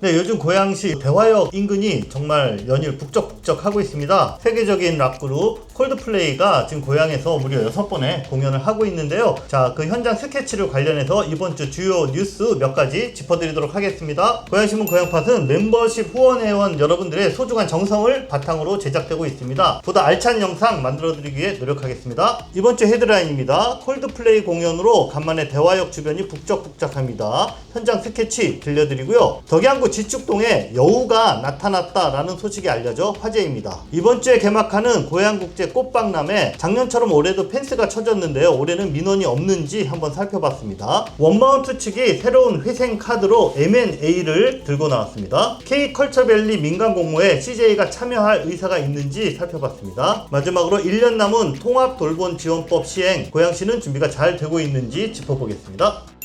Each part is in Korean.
네, 요즘 고양시 대화역 인근이 정말 연일 북적북적 하고 있습니다. 세계적인 락그룹 콜드플레이가 지금 고양에서 무려 6번의 공연을 하고 있는데요. 자, 그 현장 스케치를 관련해서 이번 주 주요 뉴스 몇 가지 짚어드리도록 하겠습니다. 고양신문 고양팟은 멤버십 후원회원 여러분들의 소중한 정성을 바탕으로 제작되고 있습니다. 보다 알찬 영상 만들어드리기 위해 노력하겠습니다. 이번 주 헤드라인입니다. 콜드플레이 공연으로 간만에 대화역 주변이 북적북적합니다. 현장 스케치 들려드리고요. 덕양구 지축동에 여우가 나타났다라는 소식이 알려져 화제입니다. 이번 주에 개막하는 고양국제 꽃박람회 작년처럼 올해도 펜스가 쳐졌는데요. 올해는 민원이 없는지 한번 살펴봤습니다. 원마운트 측이 새로운 회생 카드로 M&A를 들고 나왔습니다. K컬처밸리 민간 공모에 CJ가 참여할 의사가 있는지 살펴봤습니다. 마지막으로 1년 남은 통합 돌봄 지원법 시행 고양시는 준비가 잘 되고 있는지 짚어보겠습니다.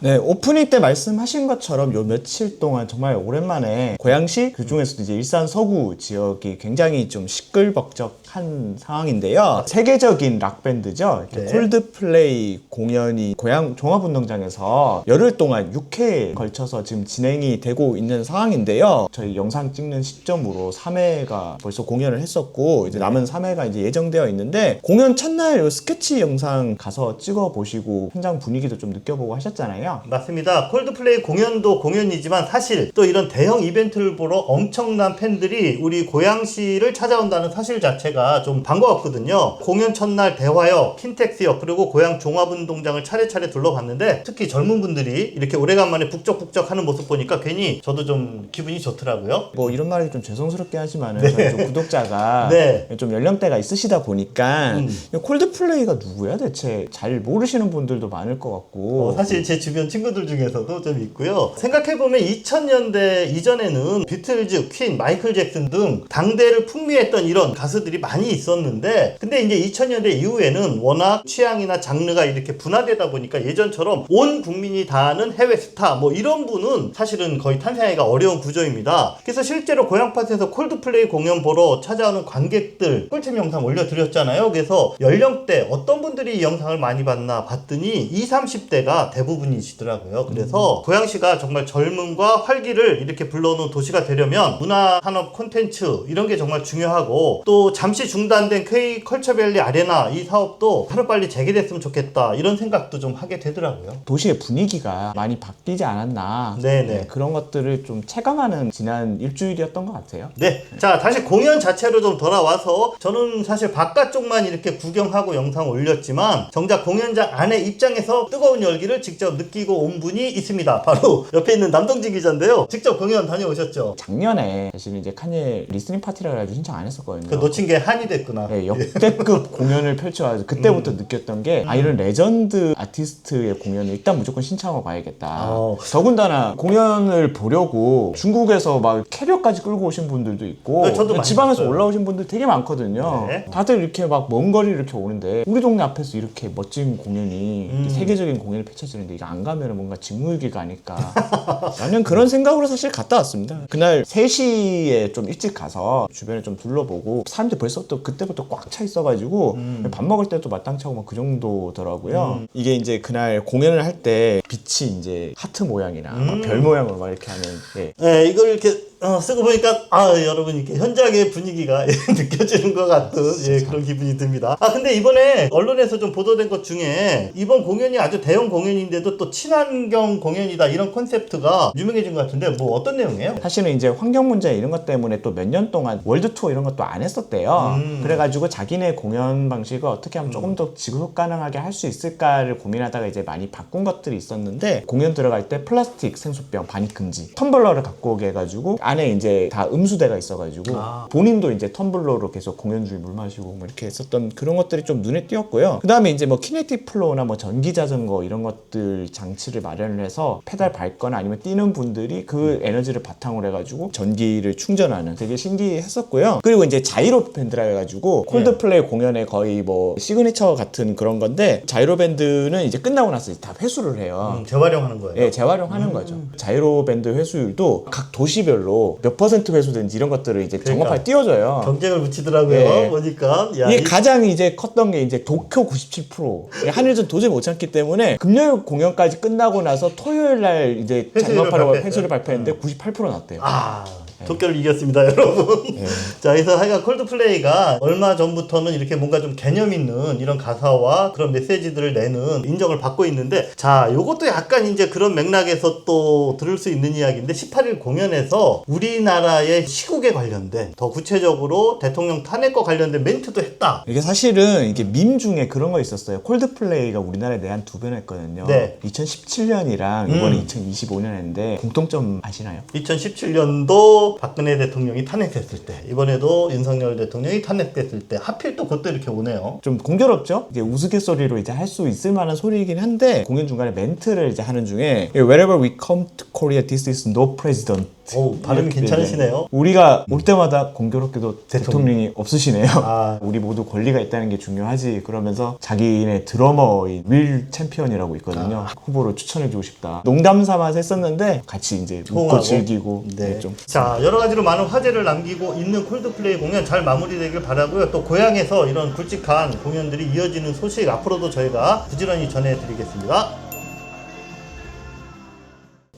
네, 오프닝 때 말씀하신 것처럼 요 며칠 동안 정말 오랜만에 고양시 그 중에서도 이제 일산 서구 지역이 굉장히 좀 시끌벅적 한 상황인데요. 세계적인 락 밴드죠. 네. 콜드플레이 공연이 고양 종합운동장에서 열흘 동안 6회에 걸쳐서 지금 진행이 되고 있는 상황인데요. 저희 영상 찍는 시점으로 3회가 벌써 공연을 했었고 이제 남은 3회가 이제 예정되어 있는데 공연 첫날 요 스케치 영상 가서 찍어 보시고 현장 분위기도 좀 느껴보고 하셨잖아요. 맞습니다. 콜드플레이 공연도 공연이지만 사실 또 이런 대형 이벤트를 보러 엄청난 팬들이 우리 고양시를 찾아온다는 사실 자체가 좀 반가웠거든요. 공연 첫날 대화역, 킨텍스역 그리고 고양 종합운동장을 차례차례 둘러봤는데 특히 젊은 분들이 이렇게 오래간만에 북적북적 하는 모습 보니까 괜히 저도 좀 기분이 좋더라고요. 뭐 이런 말이 좀 죄송스럽게 하지만은 저희 좀 구독자가 네. 좀 연령대가 있으시다 보니까 음. 콜드플레이가 누구야 대체 잘 모르시는 분들도 많을 것 같고 어, 사실 제 주변 친구들 중에서도 좀 있고요. 생각해보면 2000년대 이전에는 비틀즈, 퀸, 마이클 잭슨 등 당대를 풍미했던 이런 가수들이 많이 있었는데 근데 이제 2000년대 이후에는 워낙 취향이나 장르가 이렇게 분화되다 보니까 예전처럼 온 국민이 다 아는 해외 스타 뭐 이런 분은 사실은 거의 탄생하기가 어려운 구조입니다. 그래서 실제로 고향팟에서 콜드플레이 공연 보러 찾아오는 관객들 꿀팁 영상 올려드렸잖아요. 그래서 연령대 어떤 분들이 이 영상을 많이 봤나 봤더니 20, 30대가 대부분이시더라고요. 그래서 고양시가 정말 젊음과 활기를 이렇게 불러오는 도시가 되려면 문화 산업 콘텐츠 이런 게 정말 중요하고 또 잠시 중단된 K 컬처밸리 아레나 이 사업도 하루빨리 재개됐으면 좋겠다 이런 생각도 좀 하게 되더라고요. 도시의 분위기가 많이 바뀌지 않았나 네네. 그런 것들을 좀 체감하는 지난 일주일이었던 것 같아요. 네. 자, 다시 공연 자체로 좀 돌아와서 저는 사실 바깥쪽만 이렇게 구경하고 영상 올렸지만 정작 공연장 안에 입장에서 뜨거운 열기를 직접 느끼고 온 분이 있습니다. 바로 옆에 있는 남동진 기자인데요. 직접 공연 다녀오셨죠? 작년에 사실 이제 칸예 리스닝 파티라 가지고 신청 안 했었거든요. 그 놓친 게 한이 됐구나. 네, 역대급 공연을 펼쳐가지고 그때부터 음. 느꼈던 게 아 이런 레전드 아티스트의 공연을 일단 무조건 신청하고 봐야겠다. 어. 더군다나 공연을 보려고 중국에서 막 캐리어까지 끌고 오신 분들도 있고 네, 저도 많이 지방에서 봤어요. 올라오신 분들 되게 많거든요. 네. 다들 이렇게 막 먼 거리 이렇게 오는데 우리 동네 앞에서 이렇게 멋진 공연이 음. 세계적인 공연이 펼쳐지는데 이거 안 가면 뭔가 직무유기가 아닐까. 라는 그런 생각으로 사실 갔다 왔습니다. 그날 3시에 좀 일찍 가서 주변을 좀 둘러보고 사람들이 벌써 또 그때부터 꽉 차 있어가지고 음. 밥 먹을 때도 마땅치 않고 막 그 정도더라고요. 이게 이제 그날 공연을 할 때 빛이 이제 하트 모양이나 막 음. 별 모양으로 막 이렇게 하는 예. 네, 이걸 이렇게 어, 쓰고 보니까 아 여러분 이렇게 현장의 분위기가 느껴지는 것 같은 예, 그런 기분이 듭니다. 아 근데 이번에 언론에서 좀 보도된 것 중에 이번 공연이 아주 대형 공연인데도 또 친환경 공연이다 이런 컨셉트가 유명해진 것 같은데 뭐 어떤 내용이에요? 사실은 이제 환경 문제 이런 것 때문에 또 몇 년 동안 월드 투어 이런 것도 안 했었대요. 음. 그래가지고 자기네 공연 방식을 어떻게 하면 조금 더 지속 가능하게 할 수 있을까를 고민하다가 이제 많이 바꾼 것들이 있었는데 공연 들어갈 때 플라스틱 생수병 반입 금지, 텀블러를 갖고 오게 해가지고 안에 이제 다 음수대가 있어가지고 아. 본인도 이제 텀블러로 계속 공연 중에 물 마시고 뭐 이렇게 했었던 그런 것들이 좀 눈에 띄었고요. 그 다음에 이제 뭐 키네틱 플로우나 뭐 전기 자전거 이런 것들 장치를 마련을 해서 페달 밟거나 아니면 뛰는 분들이 그 에너지를 바탕으로 해가지고 전기를 충전하는 되게 신기했었고요. 그리고 이제 자이로 밴드 라 해가지고 콜드플레이 공연의 거의 뭐 시그니처 같은 그런 건데 자이로 밴드는 이제 끝나고 나서 이제 다 회수를 해요. 음, 재활용하는 거예요. 예, 재활용하는 거죠. 자이로 밴드 회수율도 각 도시별로 몇 퍼센트 회수든지 이런 것들을 이제 그러니까. 정확하게 띄워줘요. 경쟁을 붙이더라고요. 예. 보니까 야, 이게 이- 가장 이제 컸던 게 이제 도쿄 97% 한일전 도저히 못 참기 때문에 금요일 공연까지 끝나고 나서 토요일 날 이제 회수율을 장마파로 발표했어요. 회수를 발표했는데 98% 났대요. 아 도쿄를 이겼습니다 여러분 자 그래서 하여간 콜드플레이가 얼마 전부터는 이렇게 뭔가 좀 개념 있는 이런 가사와 그런 메시지들을 내는 인정을 받고 있는데 자 요것도 약간 이제 그런 맥락에서 또 들을 수 있는 이야기인데 18일 공연에서 우리나라의 시국에 관련된 더 구체적으로 대통령 탄핵과 관련된 멘트도 했다 이게 사실은 이게 밈 중에 그런 거 있었어요. 콜드플레이가 우리나라에 내한 두 번 했거든요. 네. 2017년이랑 이번에 음. 2025년 했는데 공통점 아시나요? 2017년도 박근혜 대통령이 탄핵됐을 때 이번에도 윤석열 대통령이 탄핵됐을 때 하필 또 그것도 이렇게 오네요 좀 공교롭죠? 이게 우스갯소리로 이제 할 수 있을 만한 소리이긴 한데 공연 중간에 멘트를 이제 하는 중에 Wherever we come to Korea, this is no president. 오 발음이 이렇게 괜찮으시네요 되네. 우리가 올 때마다 공교롭게도 대통령. 대통령 이 없으시네요. 아. 우리 모두 권리가 있다는 게 중요하지. 그러면서 자기네 드러머인 윌 챔피언이라고 있거든요. 아. 후보로 추천해주고 싶다. 농담 삼아서 했었는데 같이 이제 웃고 호응하고. 즐기고 네. 네, 좀 자 여러 가지로 많은 화제를 남기고 있는 콜드플레이 공연 잘 마무리되길 바라고요. 또 고향에서 이런 굵직한 공연들이 이어지는 소식 앞으로도 저희가 부지런히 전해드리겠습니다.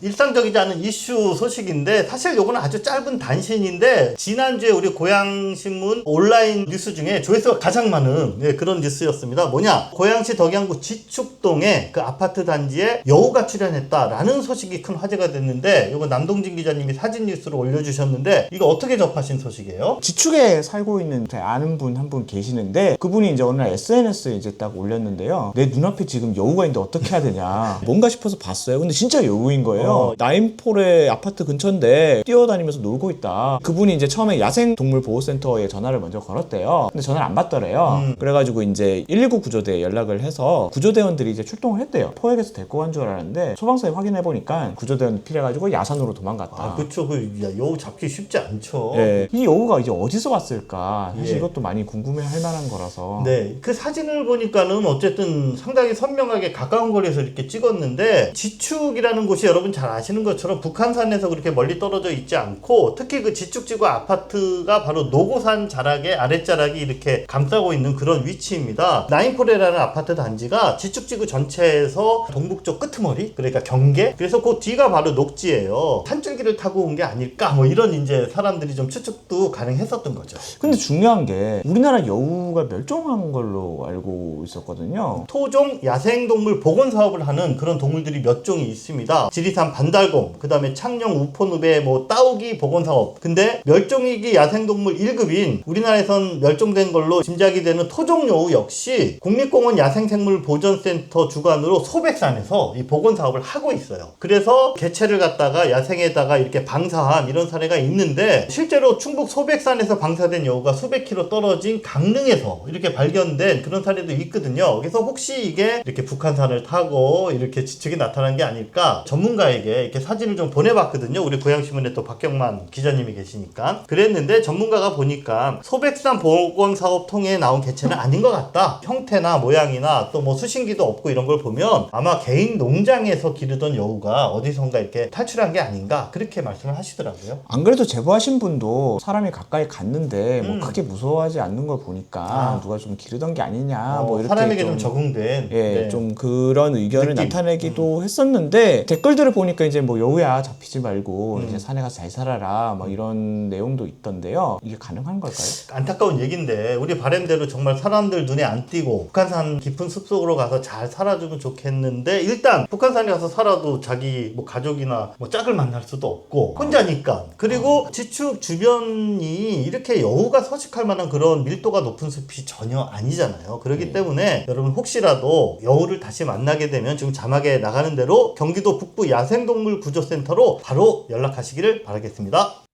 일상적이지 않은 이슈 소식인데 사실 요거는 아주 짧은 단신인데 지난주에 우리 고양신문 온라인 뉴스 중에 조회수가 가장 많은 예, 그런 뉴스였습니다. 뭐냐 고양시 덕양구 지축동에 그 아파트 단지에 여우가 출연했다라는 소식이 큰 화제가 됐는데 요거 남동진 기자님이 사진 뉴스로 올려주셨는데 이거 어떻게 접하신 소식이에요? 지축에 살고 있는 제 아는 분 한 분 계시는데 그분이 이제 어느 날 SNS에 이제 딱 올렸는데요. 내 눈앞에 지금 여우가 있는데 어떻게 해야 되냐. 뭔가 싶어서 봤어요. 근데 진짜 여우인 거예요. 어. 나인폴의 아파트 근처인데 뛰어다니면서 놀고 있다. 그분이 이제 처음에 야생동물보호센터에 전화를 먼저 걸었대요. 근데 전화를 안 받더래요. 음. 그래가지고 이제 119 구조대에 연락을 해서 구조대원들이 이제 출동을 했대요. 포획에서 데리고 간 줄 알았는데 소방서에 확인해 보니까 구조대원 필요해가지고 야산으로 도망갔다. 아 그쵸 그 야, 여우 잡기 쉽지 않죠. 예, 이 여우가 이제 어디서 왔을까? 사실 예. 이것도 많이 궁금해할 만한 거라서. 네, 그 사진을 보니까는 어쨌든 상당히 선명하게 가까운 거리에서 이렇게 찍었는데 지축이라는 곳이 여러분 잘 아시는 것처럼 북한산에서 그렇게 멀리 떨어져 있지 않고 특히 그 지축지구 아파트가 바로 노고산 자락의 아랫자락이 이렇게 감싸고 있는 그런 위치입니다. 나인포레라는 아파트 단지가 지축지구 전체에서 동북쪽 끄트머리 그러니까 경계 그래서 그 뒤가 바로 녹지예요. 산줄기를 타고 온 게 아닐까 뭐 이런 이제 사람들이 좀 추측도 가능했었던 거죠. 근데 중요한 게 우리나라 여우가 멸종한 걸로 알고 있었거든요. 토종 야생동물 복원 사업을 하는 그런 동물들이 몇 종이 있습니다. 지리산 반달곰, 그 다음에 창녕 우포늪의 뭐 따오기 복원 사업. 근데 멸종위기 야생동물 1급인 우리나라에선 멸종된 걸로 짐작이 되는 토종 여우 역시 국립공원 야생생물 보전센터 주관으로 소백산에서 이 복원 사업을 하고 있어요. 그래서 개체를 갖다가 야생에다가 이렇게 방사한 이런 사례가 있는데 실제로 충북 소백산에서 방사된 여우가 수백 킬로 떨어진 강릉에서 이렇게 발견된 그런 사례도 있거든요. 그래서 혹시 이게 이렇게 북한산을 타고 이렇게 지축이 나타난 게 아닐까 전문가 에게 이렇게 사진을 좀 보내봤거든요. 우리 고양신문에 또 박경만 기자님이 계시니까 그랬는데 전문가가 보니까 소백산 보건 사업 통해 나온 개체는 아닌 것 같다. 형태나 모양이나 또 뭐 수신기도 없고 이런 걸 보면 아마 개인 농장에서 기르던 여우가 어디선가 이렇게 탈출한 게 아닌가 그렇게 말씀을 하시더라고요. 안 그래도 제보하신 분도 사람이 가까이 갔는데 뭐 음. 크게 무서워하지 않는 걸 보니까 아. 누가 좀 기르던 게 아니냐 어, 뭐 이렇게 사람에게 좀, 적응된 예, 네. 좀 그런 의견을 느낌. 나타내기도 했었는데 댓글들을 보 니까 이제 뭐 여우야 잡히지 말고 음. 이제 산에 가서 잘 살아라 뭐 이런 내용도 있던데요. 이게 가능한 걸까요? 안타까운 얘기인데 우리 바램대로 정말 사람들 눈에 안 띄고 북한산 깊은 숲속으로 가서 잘 살아주면 좋겠는데 일단 북한산에 가서 살아도 자기 뭐 가족이나 뭐 짝을 만날 수도 없고 혼자니까 그리고 지축 주변이 이렇게 여우가 서식할 만한 그런 밀도가 높은 숲이 전혀 아니잖아요 그렇기 때문에 여러분 혹시라도 여우를 다시 만나게 되면 지금 자막에 나가는 대로 경기도 북부 야 생동물 구조센터로 바로 연락하시기를 바라겠습니다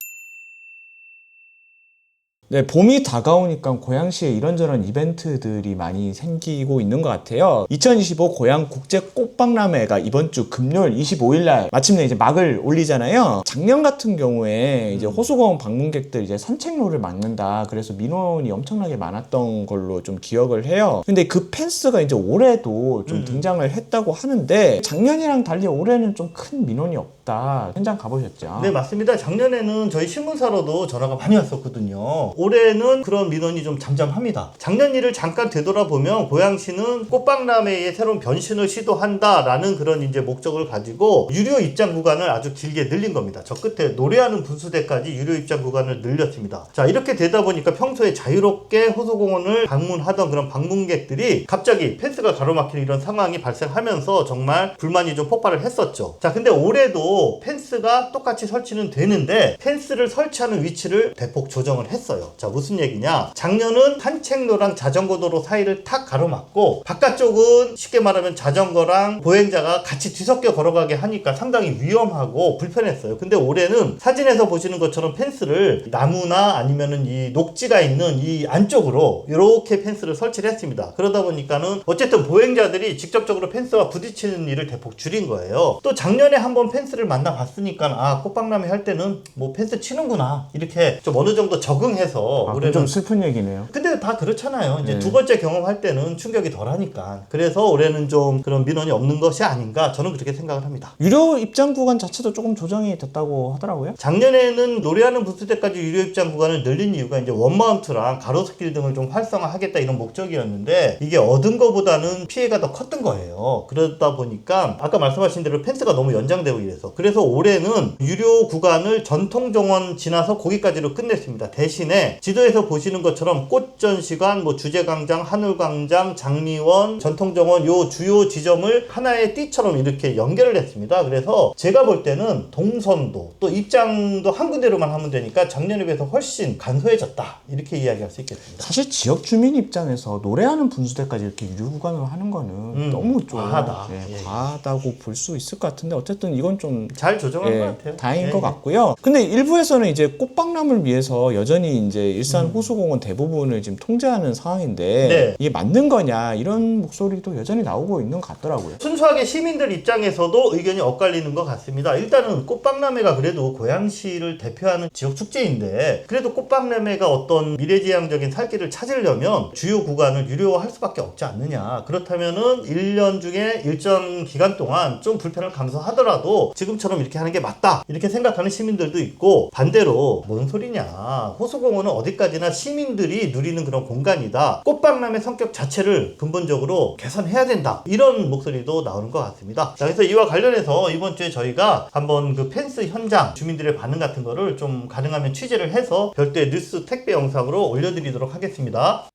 네, 봄이 다가오니까 고양시에 이런저런 이벤트들이 많이 생기고 있는 것 같아요. 2025 고양 국제 꽃박람회가 이번 주 금요일 25일 날 마침내 이제 막을 올리잖아요. 작년 같은 경우에 이제 호수공원 방문객들 이제 산책로를 막는다. 그래서 민원이 엄청나게 많았던 걸로 좀 기억을 해요. 근데 그 펜스가 이제 올해도 좀 등장을 했다고 하는데 작년이랑 달리 올해는 좀 큰 민원이 없다. 현장 가보셨죠? 네 맞습니다. 작년에는 저희 신문사로도 전화가 많이 왔었거든요. 올해는 그런 민원이 좀 잠잠합니다. 작년 일을 잠깐 되돌아보면 고양시는 꽃박람회의 새로운 변신을 시도한다라는 그런 이제 목적을 가지고 유료 입장 구간을 아주 길게 늘린 겁니다. 저 끝에 노래하는 분수대까지 유료 입장 구간을 늘렸습니다. 자 이렇게 되다 보니까 평소에 자유롭게 호수공원을 방문하던 그런 방문객들이 갑자기 펜스가 가로막히는 이런 상황이 발생하면서 정말 불만이 좀 폭발을 했었죠. 자 근데 올해도 펜스가 똑같이 설치는 되는데 펜스를 설치하는 위치를 대폭 조정을 했어요. 자 무슨 얘기냐? 작년은 산책로랑 자전거 도로 사이를 탁 가로막고 바깥쪽은 쉽게 말하면 자전거랑 보행자가 같이 뒤섞여 걸어가게 하니까 상당히 위험하고 불편했어요. 근데 올해는 사진에서 보시는 것처럼 펜스를 나무나 아니면은 이 녹지가 있는 이 안쪽으로 이렇게 펜스를 설치를 했습니다. 그러다 보니까는 어쨌든 보행자들이 직접적으로 펜스와 부딪히는 일을 대폭 줄인 거예요. 또 작년에 한번 펜스를 만나봤으니까 아 꽃박람회 할 때는 뭐 펜스 치는구나 이렇게 좀 어느 정도 적응해서 아, 그럼 올해는 좀 슬픈 얘기네요. 근데 다 그렇잖아요. 이제 네. 두 번째 경험할 때는 충격이 덜하니까. 그래서 올해는 좀 그런 민원이 없는 것이 아닌가 저는 그렇게 생각을 합니다. 유료 입장 구간 자체도 조금 조정이 됐다고 하더라고요. 작년에는 노래하는 부스 때까지 유료 입장 구간을 늘린 이유가 이제 원마운트랑 가로수길 등을 좀 활성화하겠다 이런 목적이었는데 이게 얻은 거보다는 피해가 더 컸던 거예요. 그러다 보니까 아까 말씀하신 대로 펜스가 너무 연장되고 이래서 그래서 올해는 유료 구간을 전통 정원 지나서 거기까지로 끝냈습니다. 대신에 지도에서 보시는 것처럼 꽃전시관, 뭐 주제광장, 한울광장, 장미원, 전통정원 요 주요 지점을 하나의 띠처럼 이렇게 연결을 했습니다. 그래서 제가 볼 때는 동선도 또 입장도 한 군데로만 하면 되니까 작년에 비해서 훨씬 간소해졌다 이렇게 이야기할 수 있겠습니다. 사실 지역 주민 입장에서 노래하는 분수대까지 이렇게 유료 구간으로 하는 거는 너무 좀 과하다. 예, 예. 과하다고 볼 수 있을 것 같은데 어쨌든 이건 좀 잘 조정한 예, 것 같아요. 다행인 예, 것 예. 같고요. 근데 일부에서는 이제 꽃박람을 위해서 여전히 이제 일산 음. 호수공원 대부분을 지금 통제하는 상황인데 네. 이게 맞는 거냐 이런 목소리도 여전히 나오고 있는 것 같더라고요. 순수하게 시민들 입장에서도 의견이 엇갈리는 것 같습니다. 일단은 꽃박람회가 그래도 고양시를 대표하는 지역 축제인데 그래도 꽃박람회가 어떤 미래지향적인 살 길을 찾으려면 주요 구간을 유료화할 수밖에 없지 않느냐. 그렇다면은 1년 중에 일정 기간 동안 좀 불편을 감수하더라도 지금처럼 이렇게 하는 게 맞다. 이렇게 생각하는 시민들도 있고 반대로 뭔 소리냐. 호수공원 은 어디까지나 시민들이 누리는 그런 공간이다. 꽃박람회 성격 자체를 근본적으로 개선해야 된다. 이런 목소리도 나오는 것 같습니다. 자, 그래서 이와 관련해서 이번 주에 저희가 한번 그 펜스 현장 주민들의 반응 같은 거를 좀 가능하면 취재를 해서 별도의 뉴스 택배 영상으로 올려드리도록 하겠습니다.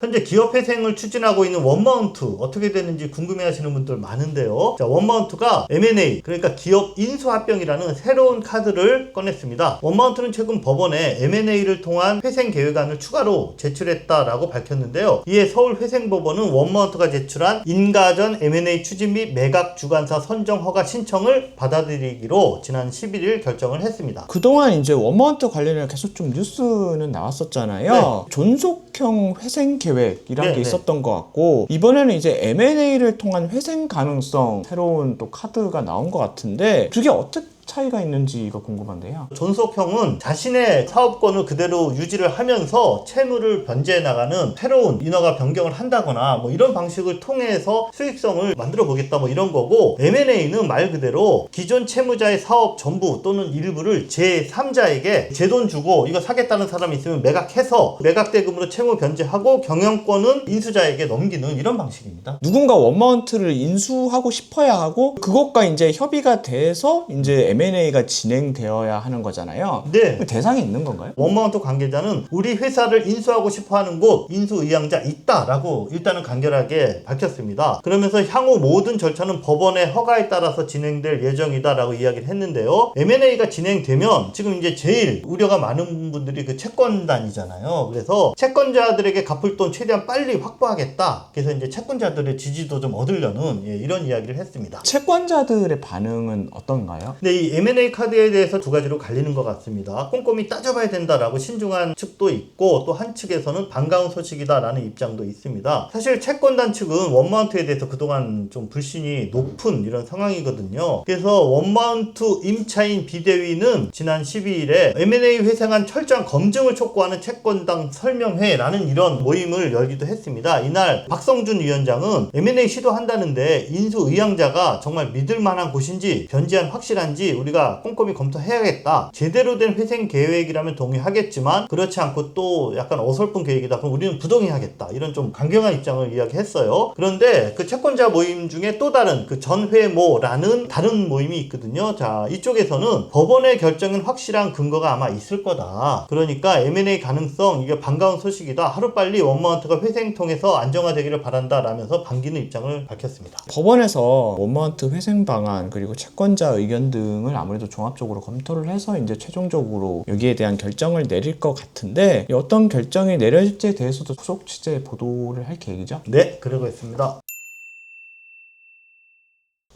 현재 기업 회생을 추진하고 있는 원마운트 어떻게 되는지 궁금해하시는 분들 많은데요. 자, 원마운트가 M&A 그러니까 기업 인수합병이라는 새로운 카드를 꺼냈습니다. 원마운트는 최근 법원에 M&A를 통한 회생 계획안을 추가로 제출했다라고 밝혔는데요. 이에 서울회생법원은 원마운트가 제출한 인가전 M&A 추진 및 매각 주관사 선정 허가 신청을 받아들이기로 지난 11일 결정을 했습니다. 그동안 이제 원마운트 관련해 계속 좀 뉴스는 나왔었잖아요. 존속형 회생 계획 이라는 네, 게 네. 있었던 것 같고 이번에는 이제 M&A를 통한 회생 가능성 새로운 또 카드가 나온 것 같은데 그게 어떻게 차이가 있는지가 궁금한데요. 존속형은 자신의 사업권을 그대로 유지를 하면서 채무를 변제해 나가는 새로운 인허가 변경을 한다거나 뭐 이런 방식을 통해서 수익성을 만들어 보겠다 뭐 이런 거고 M&A는 말 그대로 기존 채무자의 사업 전부 또는 일부를 제3자에게 제 돈 주고 이거 사겠다는 사람이 있으면 매각해서 매각 대금으로 채무 변제하고 경영권은 인수자에게 넘기는 이런 방식입니다. 누군가 원마운트를 인수하고 싶어야 하고 그것과 이제 협의가 돼서 이제 M&A가 진행되어야 하는 거잖아요. 네. 그 대상이 있는 건가요? 원마운트 관계자는 우리 회사를 인수하고 싶어 하는 곳 인수 의향자 있다라고 일단은 간결하게 밝혔습니다. 그러면서 향후 모든 절차는 법원의 허가에 따라서 진행될 예정이다라고 이야기를 했는데요. M&A가 진행되면 지금 이제 제일 우려가 많은 분들이 그 채권단이잖아요. 그래서 채권자들에게 갚을 돈 최대한 빨리 확보하겠다. 그래서 이제 채권자들의 지지도 좀 얻으려는 예, 이런 이야기를 했습니다. 채권자들의 반응은 어떤가요? 근데 M&A 카드에 대해서 두 가지로 갈리는 것 같습니다. 꼼꼼히 따져봐야 된다라고 신중한 측도 있고 또 한 측에서는 반가운 소식이다라는 입장도 있습니다. 사실 채권단 측은 원마운트에 대해서 그동안 좀 불신이 높은 이런 상황이거든요. 그래서 원마운트 임차인 비대위는 지난 12일에 M&A 회생한 철저한 검증을 촉구하는 채권당 설명회라는 이런 모임을 열기도 했습니다. 이날 박성준 위원장은 M&A 시도한다는데 인수 의향자가 정말 믿을 만한 곳인지 변지한 확실한지 우리가 꼼꼼히 검토해야겠다. 제대로 된 회생 계획이라면 동의하겠지만 그렇지 않고 또 약간 어설픈 계획이다. 그럼 우리는 부동의하겠다. 이런 좀 강경한 입장을 이야기했어요. 그런데 그 채권자 모임 중에 또 다른 그 전회모라는 다른 모임이 있거든요. 자, 이쪽에서는 법원의 결정은 확실한 근거가 아마 있을 거다. 그러니까 M&A 가능성 이게 반가운 소식이다. 하루빨리 원마운트가 회생 통해서 안정화되기를 바란다. 라면서 반기는 입장을 밝혔습니다. 법원에서 원마운트 회생 방안 그리고 채권자 의견 등을 아무래도 종합적으로 검토를 해서 이제 최종적으로 여기에 대한 결정을 내릴 것 같은데 이 어떤 결정이 내려질지에 대해서도 후속 취재 보도를 할 계획이죠. 네, 그러고 있습니다.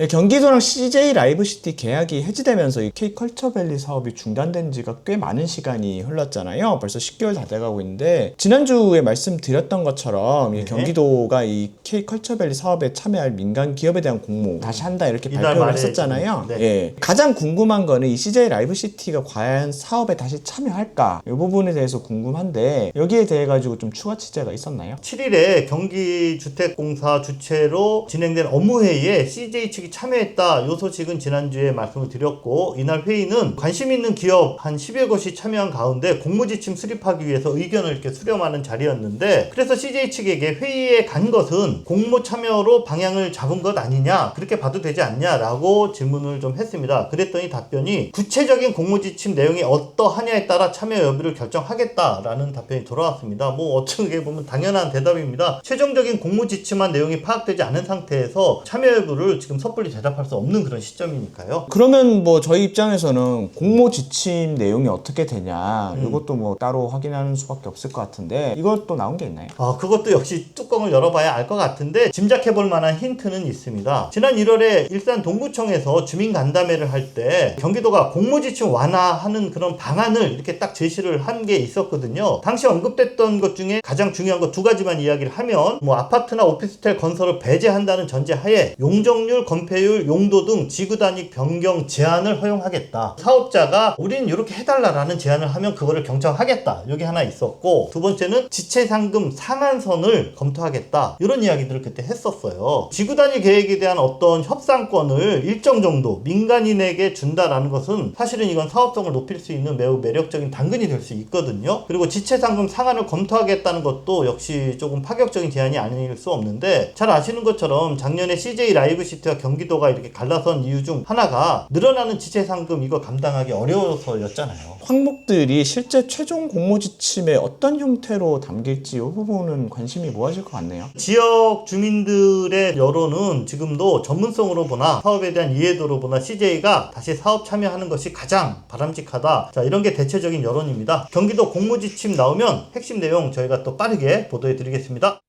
예, 경기도랑 CJ 라이브시티 계약이 해지되면서 이 K 컬처밸리 사업이 중단된 지가 꽤 많은 시간이 흘렀잖아요. 벌써 10개월 다 돼가고 있는데 지난주에 말씀드렸던 것처럼 이 네. 경기도가 이 K 컬처밸리 사업에 참여할 민간 기업에 대한 공모 다시 한다 이렇게 발표를 했었잖아요. 네. 예. 가장 궁금한 거는 이 CJ 라이브시티가 과연 사업에 다시 참여할까 이 부분에 대해서 궁금한데 여기에 대해 가지고 좀 추가 취재가 있었나요? 7일에 경기주택공사 주최로 진행된 업무회의에 CJ 측이 참여했다. 요 소식은 지난주에 말씀을 드렸고 이날 회의는 관심 있는 기업 한 10여 곳이 참여한 가운데 공모지침 수립하기 위해서 의견을 이렇게 수렴하는 자리였는데 그래서 CJ 측에게 회의에 간 것은 공모 참여로 방향을 잡은 것 아니냐 그렇게 봐도 되지 않냐라고 질문을 좀 했습니다. 그랬더니 답변이 구체적인 공모지침 내용이 어떠하냐에 따라 참여 여부를 결정하겠다라는 답변이 돌아왔습니다. 뭐 어떻게 보면 당연한 대답입니다. 최종적인 공모지침한 내용이 파악되지 않은 상태에서 참여 여부를 지금 섣불리 대답할 수 없는 그런 시점이니까요. 그러면 뭐 저희 입장에서는 공모 지침 내용이 어떻게 되냐 음. 이것도 뭐 따로 확인하는 수밖에 없을 것 같은데 이것도 나온 게 있나요? 아, 그것도 역시 뚜껑을 열어봐야 알 것 같은데 짐작해 볼 만한 힌트는 있습니다. 지난 1월에 일산 동구청에서 주민 간담회를 할 때 경기도가 공모지침 완화하는 그런 방안을 이렇게 딱 제시를 한 게 있었거든요. 당시 언급됐던 것 중에 가장 중요한 거두 가지만 이야기를 하면 뭐 아파트나 오피스텔 건설을 배제한다는 전제하에 용적률, 건폐율, 용도 등 지구 단위 변경 제한을 허용하겠다. 사업자가 우린 이렇게 해달라라는 제안을 하면 그거를 경청하겠다. 여기 하나 있었고 두 번째는 지체 상금 상한선을 검토하겠다. 이런 이야기들을 그때 했었어요. 지구 단위 계획에 대한 어떤 협상권을 일정 정도 민간인에게 준다라는 것은 사실은 이건 사업성을 높일 수 있는 매우 매력적인 당근이 될 수 있거든요. 그리고 지체 상금 상한을 검토하겠다는 것도 역시 조금 파격적인 제안이 아닐 수 없는데 잘 아시는 것처럼 작년에 CJ 라이브 시티와 경 기도가 이렇게 갈라선 이유 중 하나가 늘어나는 지체 상금 이거 감당하기 어려워서였잖아요. 항목들이 실제 최종 공모 지침에 어떤 형태로 담길지 이 부분은 관심이 모아질 것 같네요. 지역 주민들의 여론은 지금도 전문성으로 보나 사업에 대한 이해도로 보나 CJ가 다시 사업 참여하는 것이 가장 바람직하다. 자, 이런 게 대체적인 여론입니다. 경기도 공모 지침 나오면 핵심 내용 저희가 또 빠르게 보도해 드리겠습니다.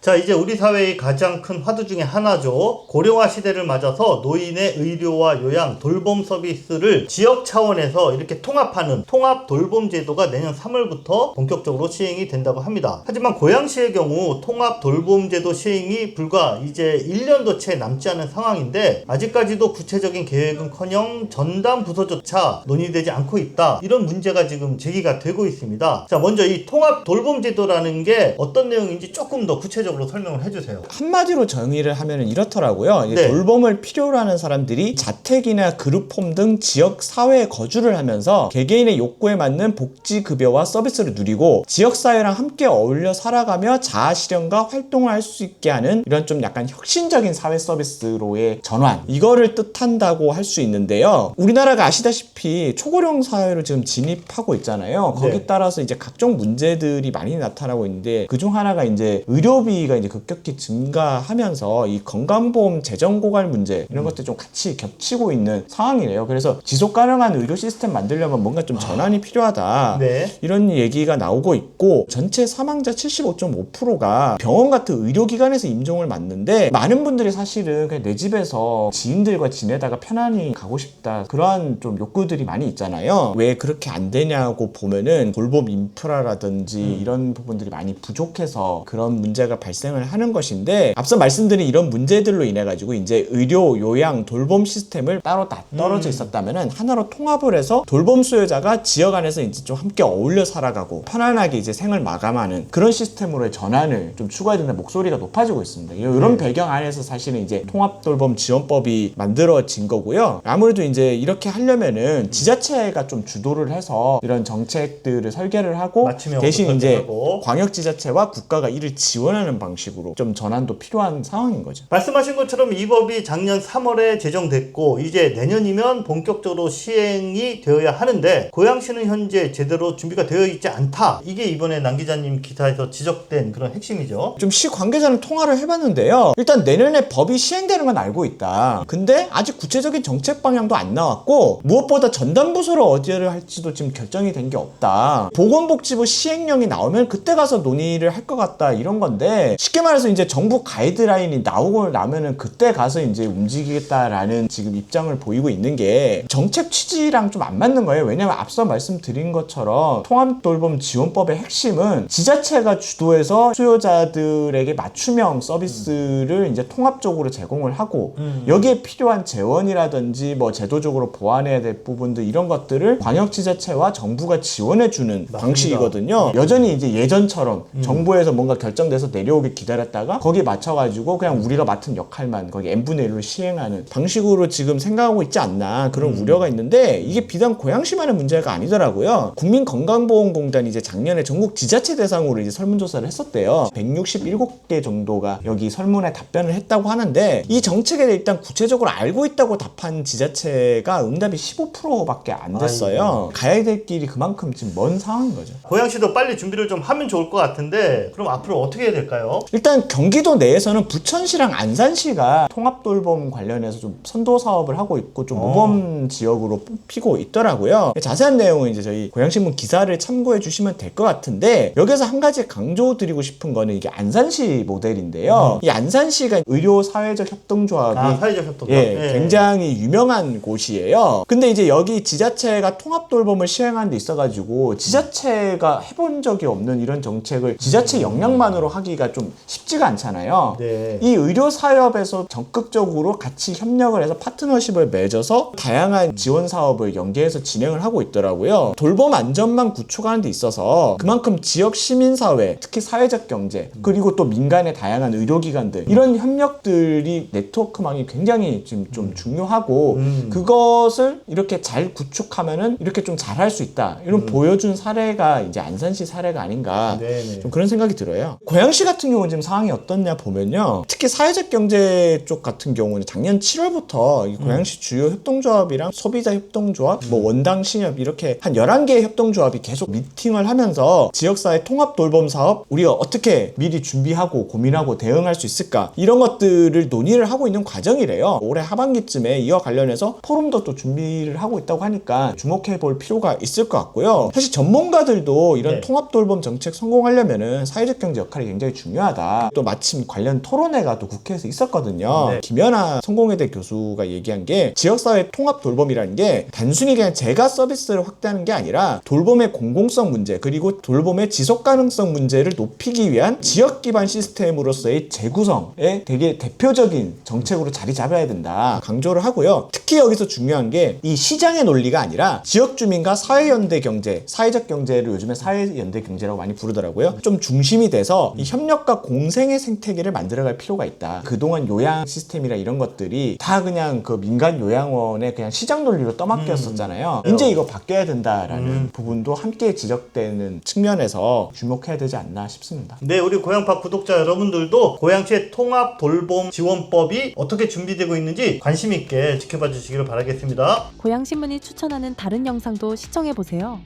자, 이제 우리 사회의 가장 큰 화두 중에 하나죠. 고령화 시대를 맞아서 노인의 의료와 요양, 돌봄 서비스를 지역 차원에서 이렇게 통합하는 통합 돌봄 제도가 내년 3월부터 본격적으로 시행이 된다고 합니다. 하지만 고양시의 경우 통합 돌봄 제도 시행이 불과 이제 1년도 채 남지 않은 상황인데 아직까지도 구체적인 계획은커녕 전담 부서조차 논의되지 않고 있다. 이런 문제가 지금 제기가 되고 있습니다. 자, 먼저 이 통합 돌봄 제도라는 게 어떤 내용인지 조금 더 구체적으로 설명을 해주세요. 한마디로 정의를 하면 이렇더라고요. 네. 돌봄을 필요로 하는 사람들이 자택이나 그룹홈 등 지역 사회에 거주를 하면서 개개인의 욕구에 맞는 복지 급여와 서비스를 누리고 지역 사회랑 함께 어울려 살아가며 자아 실현과 활동을 할 수 있게 하는 이런 좀 약간 혁신적인 사회 서비스로의 전환 이거를 뜻한다고 할 수 있는데요. 우리나라가 아시다시피 초고령 사회로 지금 진입하고 있잖아요. 거기에 네. 따라서 이제 각종 문제들이 많이 나타나고 있는데 그중 하나가 이제 의료비 의료비가 이제 급격히 증가하면서 이 건강보험 재정 고갈 문제 이런 것들 좀 같이 겹치고 있는 상황이래요. 그래서 지속 가능한 의료 시스템 만들려면 뭔가 좀 전환이 필요하다. 네. 이런 얘기가 나오고 있고 전체 사망자 75.5%가 병원 같은 의료기관에서 임종을 맞는데 많은 분들이 사실은 그냥 내 집에서 지인들과 지내다가 편안히 가고 싶다 그러한 좀 욕구들이 많이 있잖아요 왜 그렇게 안 되냐고 보면은 돌봄 인프라라든지 이런 부분들이 많이 부족해서 그런 문제가 발 생을 하는 것인데 앞서 말씀드린 이런 문제들로 인해 가지고 이제 의료 요양 돌봄 시스템을 따로 다 떨어져 있었다면은 하나로 통합을 해서 돌봄 수요자가 지역 안에서 이제 좀 함께 어울려 살아가고 편안하게 이제 생을 마감하는 그런 시스템으로의 전환을 좀 추구해야 된다는 목소리가 높아지고 있습니다. 이런 배경 안에서 사실은 이제 통합 돌봄 지원법이 만들어진 거고요. 아무래도 이제 이렇게 하려면은 지자체가 좀 주도를 해서 이런 정책들을 설계를 하고 대신 이제 설계하고. 광역 지자체와 국가가 이를 지원하는 방식으로 좀 전환도 필요한 상황인 거죠. 말씀하신 것처럼 이 법이 작년 3월에 제정됐고 이제 내년이면 본격적으로 시행이 되어야 하는데 고양시는 현재 제대로 준비가 되어 있지 않다. 이게 이번에 남 기자님 기사에서 지적된 그런 핵심이죠. 좀 시 관계자는 통화를 해봤는데요. 일단 내년에 법이 시행되는 건 알고 있다. 근데 아직 구체적인 정책 방향도 안 나왔고 무엇보다 전담부서로 어디를 할지도 지금 결정이 된 게 없다. 보건복지부 시행령이 나오면 그때 가서 논의를 할 것 같다 이런 건데 쉽게 말해서 이제 정부 가이드라인이 나오고 나면은 그때 가서 이제 움직이겠다라는 지금 입장을 보이고 있는 게 정책 취지랑 좀 안 맞는 거예요. 왜냐면 앞서 말씀드린 것처럼 통합돌봄 지원법의 핵심은 지자체가 주도해서 수요자들에게 맞춤형 서비스를 이제 통합적으로 제공을 하고 여기에 필요한 재원이라든지 뭐 제도적으로 보완해야 될 부분들 이런 것들을 광역지자체와 정부가 지원해주는 방식이거든요. 여전히 이제 예전처럼 정부에서 뭔가 결정돼서 내려 오길 기다렸다가 거기에 맞춰가지고 그냥 우리가 맡은 역할만 거기 n분의 1로 시행하는 방식으로 지금 생각하고 있지 않나 그런 우려가 있는데 이게 비단 고양시만의 문제가 아니더라고요. 국민건강보험공단이 이제 작년에 전국 지자체 대상으로 이제 설문조사를 했었대요. 167개 정도가 여기 설문에 답변을 했다고 하는데 이 정책에 대해 일단 구체적으로 알고 있다고 답한 지자체가 응답이 15%밖에 안 됐어요. 가야 될 길이 그만큼 지금 먼 상황인 거죠. 고양시도 빨리 준비를 좀 하면 좋을 것 같은데 그럼 앞으로 어떻게 해야 될까요? 일단 경기도 내에서는 부천시랑 안산시가 통합돌봄 관련해서 좀 선도 사업을 하고 있고 좀 어. 모범 지역으로 뽑히고 있더라고요. 자세한 내용은 이제 저희 고양신문 기사를 참고해 주시면 될 것 같은데 여기서 한 가지 강조드리고 싶은 거는 이게 안산시 모델인데요. 이 안산시가 의료 사회적 협동조합이 아 사회적 협동. 예, 굉장히 유명한 곳이에요. 근데 이제 여기 지자체가 통합 돌봄을 시행하는 데 있어가지고 지자체가 해본 적이 없는 이런 정책을 지자체 역량만으로 하기가 좀 쉽지가 않잖아요. 네. 이 의료 사업에서 적극적으로 같이 협력을 해서 파트너십을 맺어서 다양한 지원 사업을 연계해서 진행을 하고 있더라고요. 돌봄 안전망 구축하는 데 있어서 그만큼 지역 시민 사회, 특히 사회적 경제, 그리고 또 민간의 다양한 의료기관들 이런 협력들이 네트워크망이 굉장히 지금 좀 중요하고 음. 그것을 이렇게 잘 구축하면은 이렇게 좀 잘할 수 있다. 이런 보여준 사례가 이제 안산시 사례가 아닌가 네네. 좀 그런 생각이 들어요. 고양시 같은 경우는 지금 상황이 어떻냐 보면요. 특히 사회적 경제 쪽 같은 경우는 작년 7월부터 이 고양시 주요 협동조합이랑 소비자 협동조합, 뭐 원당 신협 이렇게 한 11개의 협동조합이 계속 미팅을 하면서 지역사회 통합 돌봄 사업 우리가 어떻게 미리 준비하고 고민하고 대응할 수 있을까 이런 것들을 논의를 하고 있는 과정이래요. 올해 하반기쯤에 이와 관련해서 포럼도 또 준비를 하고 있다고 하니까 주목해 볼 필요가 있을 것 같고요. 사실 전문가들도 이런 네. 통합 돌봄 정책 성공하려면은 사회적 경제 역할이 굉장히 중요 하다. 또 마침 관련 토론회가 또 국회에서 있었거든요. 네. 김연아 성공회대 교수가 얘기한 게 지역사회 통합 돌봄이라는 게 단순히 그냥 제가 서비스를 확대하는 게 아니라 돌봄의 공공성 문제 그리고 돌봄의 지속 가능성 문제를 높이기 위한 지역 기반 시스템으로서의 재구성에 되게 대표적인 정책으로 자리 잡아야 된다 강조를 하고요. 특히 여기서 중요한 게 이 시장의 논리가 아니라 지역 주민과 사회 연대 경제, 사회적 경제를 요즘에 사회 연대 경제라고 많이 부르더라고요. 좀 중심이 돼서 이 협력 과 공생의 생태계를 만들어갈 필요가 있다. 그동안 요양 시스템이나 이런 것들이 다 그냥 그 민간 요양원의 그냥 시장 논리로 떠맡겼었잖아요. 음. 이제 이거 바뀌어야 된다라는 음. 부분도 함께 지적되는 측면에서 주목해야 되지 않나 싶습니다. 네, 우리 고향파 구독자 여러분들도 고양시의 통합 돌봄 지원법이 어떻게 준비되고 있는지 관심 있게 지켜봐 주시기를 바라겠습니다. 고양신문이 추천하는 다른 영상도 시청해 보세요.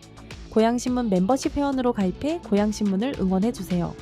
고양신문 멤버십 회원으로 가입해 고양신문을 응원해 주세요.